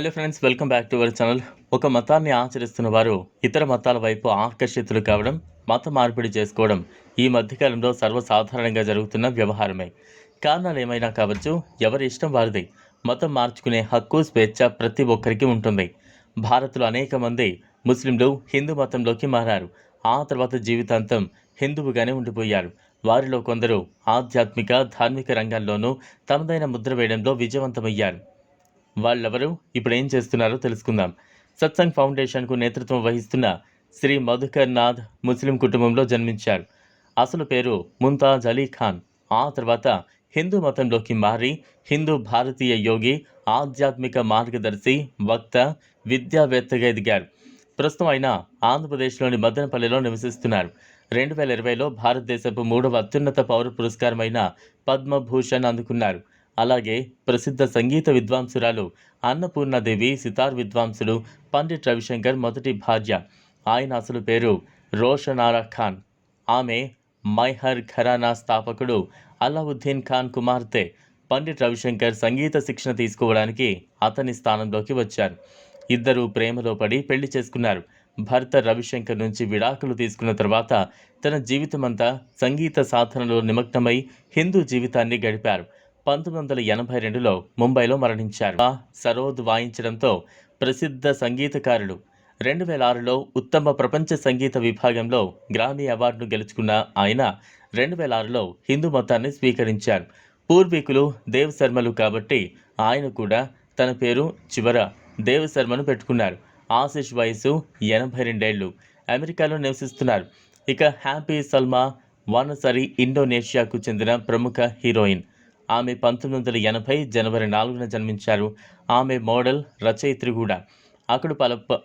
Hello friends welcome back to our channel ఒక మతాన్ని ఆచరిస్తున్న వారు ఇతర మతాల వైపు ఆకర్షితులు కావడం మత మార్పిడి చేసుకోవడం ఈ మధ్యకాలంలో సర్వసాధారణంగా జరుగుతున్న వ్యవహారమే. కారణాలు ఏమైనా కావచ్చు ఎవరి ఇష్టం వారిది మతం మార్చుకునే హక్కు స్వేచ్ఛ ప్రతి ఒక్కరికి ఉంటుంది. భారత్లో అనేక మంది ముస్లింలు హిందూ మతంలోకి మారారు. ఆ తర్వాత జీవితాంతం హిందువుగానే ఉండిపోయారు. వారిలో కొందరు ఆధ్యాత్మిక ధార్మిక రంగాల్లోనూ తమదైన ముద్ర వేయడంలో విజయవంతమయ్యారు. వాళ్ళెవరు? ఇప్పుడు ఏం చేస్తున్నారో తెలుసుకుందాం. సత్సంగ్ ఫౌండేషన్కు నేతృత్వం వహిస్తున్న శ్రీ మధుకర్ నాథ్ ముస్లిం కుటుంబంలో జన్మించారు. అసలు పేరు ముంతాజ్ అలీ ఖాన్. ఆ తర్వాత హిందూ మతంలోకి మారి హిందూ భారతీయ యోగి ఆధ్యాత్మిక మార్గదర్శి వక్త విద్యావేత్తగా ఎదిగారు. ప్రస్తుతం ఆయన ఆంధ్రప్రదేశ్లోని మదనపల్లిలో నివసిస్తున్నారు. రెండు వేల ఇరవైలో భారతదేశపు మూడవ అత్యున్నత పౌర పురస్కారమైన పద్మభూషణ్ అందుకున్నారు. అలాగే ప్రసిద్ధ సంగీత విద్వాంసురాలు అన్నపూర్ణాదేవి సితార్ విద్వాంసుడు పండిట్ రవిశంకర్ మొదటి భార్య. ఆయన అసలు పేరు రోషనారా ఖాన్. ఆమె మైహర్ ఘరానా స్థాపకుడు అలావుద్దీన్ ఖాన్ కుమార్తె. పండిట్ రవిశంకర్ సంగీత శిక్షణ తీసుకోవడానికి అతని స్థానంలోకి వచ్చారు. ఇద్దరూ ప్రేమలో పడి పెళ్ళి చేసుకున్నారు. భర్త రవిశంకర్ నుంచి విడాకులు తీసుకున్న తర్వాత తన జీవితమంతా సంగీత సాధనలో నిమగ్నమై హిందూ జీవితాన్ని గడిపారు. పంతొమ్మిది వందల ఎనభై రెండులో ముంబైలో మరణించారు. ఆ సరోద్ వాయించడంతో ప్రసిద్ధ సంగీతకారుడు రెండు వేల ఆరులో ఉత్తమ ప్రపంచ సంగీత విభాగంలో గ్రామీ అవార్డును గెలుచుకున్న ఆయన రెండు వేల ఆరులో హిందూ మతాన్ని స్వీకరించారు. పూర్వీకులు దేవ్ శర్మలు కాబట్టి ఆయన కూడా తన పేరు చివర దేవ్ శర్మను పెట్టుకున్నారు. ఆశిష్ వయసు ఎనభై రెండేళ్ళు అమెరికాలో నివసిస్తున్నారు. ఇక హ్యాపీ సల్మా వానసరి ఇండోనేషియాకు చెందిన ప్రముఖ హీరోయిన్. ఆమె పంతొమ్మిది వందల ఎనభై జనవరి నాలుగున జన్మించారు. ఆమె మోడల్ రచయిత్రి కూడా. అక్కడ పలు ప-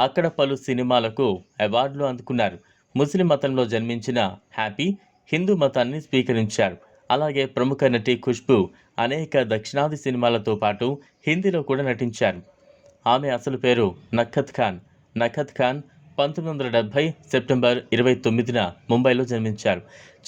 అక్కడ పలు సినిమాలకు అవార్డులు అందుకున్నారు. ముస్లిం మతంలో జన్మించిన హ్యాపీ హిందూ మతాన్ని స్వీకరించారు. అలాగే ప్రముఖ నటి ఖుష్బు అనేక దక్షిణాది సినిమాలతో పాటు హిందీలో కూడా నటించారు. ఆమె అసలు పేరు నఖత్ ఖాన్. నఖత్ ఖాన్ పంతొమ్మిది వందల డెబ్భై సెప్టెంబర్ ఇరవై తొమ్మిదిన ముంబైలో జన్మించారు.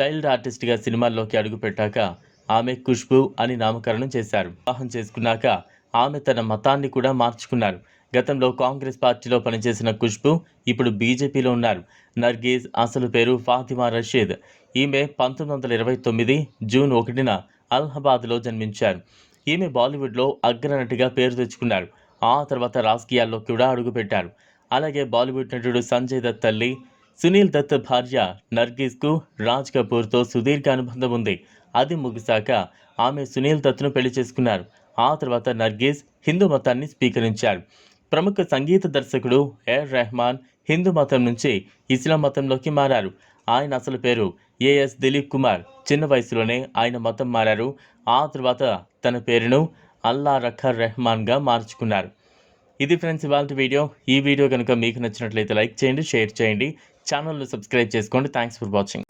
చైల్డ్ ఆర్టిస్ట్గా సినిమాల్లోకి అడుగుపెట్టాక ఆమె ఖుష్బు అని నామకరణం చేశారు. వివాహం చేసుకున్నాక ఆమె తన మతాన్ని కూడా మార్చుకున్నారు. గతంలో కాంగ్రెస్ పార్టీలో పనిచేసిన ఖుష్బు ఇప్పుడు బీజేపీలో ఉన్నారు. నర్గీజ్ అసలు పేరు ఫాతిమా రషీద్. ఈమె పంతొమ్మిది వందల ఇరవై తొమ్మిది జూన్ ఒకటిన అలహాబాద్లో జన్మించారు. ఈమె బాలీవుడ్లో అగ్రనటిగా పేరు తెచ్చుకున్నారు. ఆ తర్వాత రాజకీయాల్లో కూడా అడుగుపెట్టారు. అలాగే బాలీవుడ్ నటుడు సంజయ్ దత్ తల్లి సునీల్ దత్ భార్య నర్గీస్కు రాజ్ కపూర్తో సుదీర్ఘ అనుబంధం ఉంది. అది ముగిశాక ఆమె సునీల్ దత్ను పెళ్ళి చేసుకున్నారు. ఆ తర్వాత నర్గీస్ హిందూ మతాన్ని స్వీకరించారు. ప్రముఖ సంగీత దర్శకుడు ఎర్ రెహమాన్ హిందూ మతం నుంచి ఇస్లాం మతంలోకి మారారు. ఆయన అసలు పేరు ఏఎస్ దిలీప్ కుమార్. చిన్న వయసులోనే ఆయన మతం మారారు. ఆ తర్వాత తన పేరును అల్లా రఖర్ రెహమాన్గా మార్చుకున్నారు. ఇది ఫ్రెండ్స్ ఇవాళ వీడియో. ఈ వీడియో కనుక మీకు నచ్చినట్లయితే లైక్ చేయండి షేర్ చేయండి. ఛానల్ను సబ్స్క్రైబ్ చేసుకోండి. Thanks for watching.